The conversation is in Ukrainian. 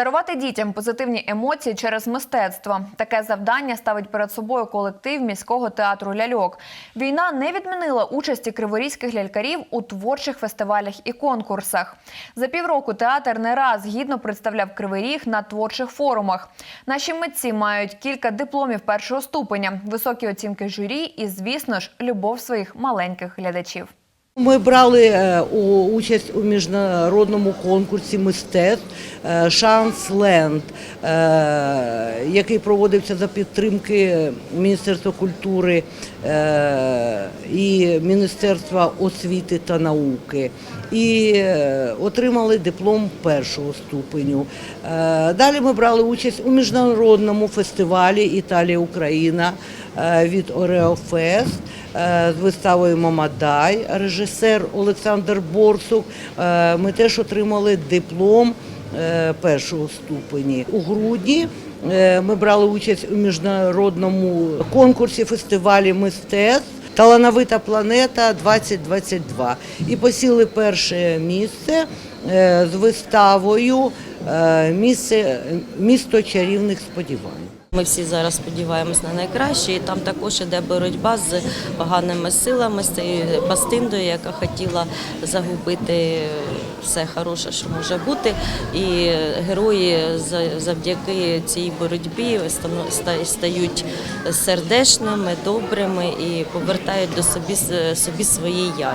Дарувати дітям позитивні емоції через мистецтво. Таке завдання ставить перед собою колектив міського театру ляльок. Війна не відмінила участі криворізьких лялькарів у творчих фестивалях і конкурсах. За півроку театр не раз гідно представляв Кривий Ріг на творчих форумах. Наші митці мають кілька дипломів першого ступеня, високі оцінки журі і, звісно ж, любов своїх маленьких глядачів. Ми брали е, участь у міжнародному конкурсі мистецтв е, Шанс Ленд, е, який проводився за підтримки Міністерства культури і Міністерства освіти та науки. І отримали диплом першого ступеню. Далі ми брали участь у міжнародному фестивалі Італія Україна від Ореофест з виставою Мамадай, режисер Олександр Борсук. Е, Ми теж отримали диплом е, першого ступені. У грудні е, ми брали участь у міжнародному конкурсі фестивалі мистецтв. Талановита планета 2022 і посіли перше місце е, з виставою е, місце, місто чарівних сподівань. Ми всі зараз сподіваємось на найкраще, і там також іде боротьба з поганими силами, з цією бастиндою, яка хотіла загубити все хороше, що може бути. І герої завдяки цій боротьбі стають сердечними, добрими і повертають до собі, собі своє я.